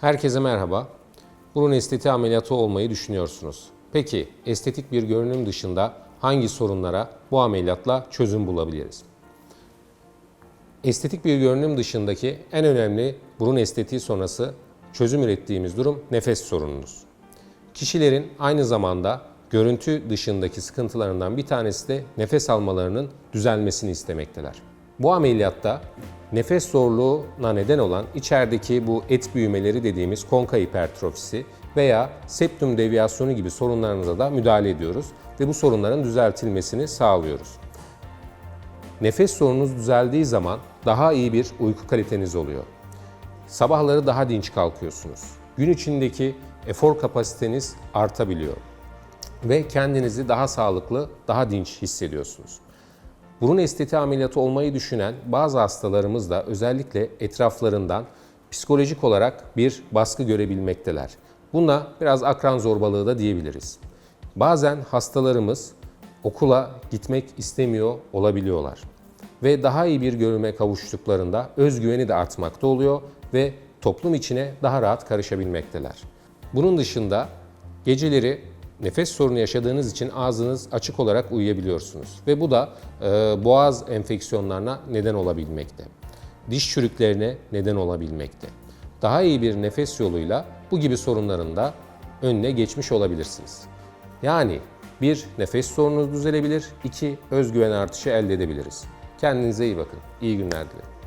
Herkese merhaba. Burun estetiği ameliyatı olmayı düşünüyorsunuz. Peki estetik bir görünüm dışında hangi sorunlara bu ameliyatla çözüm bulabiliriz? Estetik bir görünüm dışındaki en önemli burun estetiği sonrası çözüm ürettiğimiz durum nefes sorununuz. Kişilerin aynı zamanda görüntü dışındaki sıkıntılarından bir tanesi de nefes almalarının düzelmesini istemekteler. Bu ameliyatta nefes zorluğuna neden olan içerideki bu et büyümeleri dediğimiz konka hipertrofisi veya septum deviyasyonu gibi sorunlarınıza da müdahale ediyoruz ve bu sorunların düzeltilmesini sağlıyoruz. Nefes sorununuz düzeldiği zaman daha iyi bir uyku kaliteniz oluyor. Sabahları daha dinç kalkıyorsunuz. Gün içindeki efor kapasiteniz artabiliyor ve kendinizi daha sağlıklı, daha dinç hissediyorsunuz. Burun estetiği ameliyatı olmayı düşünen bazı hastalarımız da özellikle etraflarından psikolojik olarak bir baskı görebilmekteler. Buna biraz akran zorbalığı da diyebiliriz. Bazen hastalarımız okula gitmek istemiyor olabiliyorlar. Ve daha iyi bir görünüme kavuştuklarında özgüveni de artmakta oluyor ve toplum içine daha rahat karışabilmekteler. Bunun dışında geceleri nefes sorunu yaşadığınız için ağzınız açık olarak uyuyabiliyorsunuz. Ve bu da e, boğaz enfeksiyonlarına neden olabilmekte. Diş çürüklerine neden olabilmekte. Daha iyi bir nefes yoluyla bu gibi sorunların da önüne geçmiş olabilirsiniz. Yani bir nefes sorununuz düzelebilir, iki özgüven artışı elde edebiliriz. Kendinize iyi bakın. İyi günler dilerim.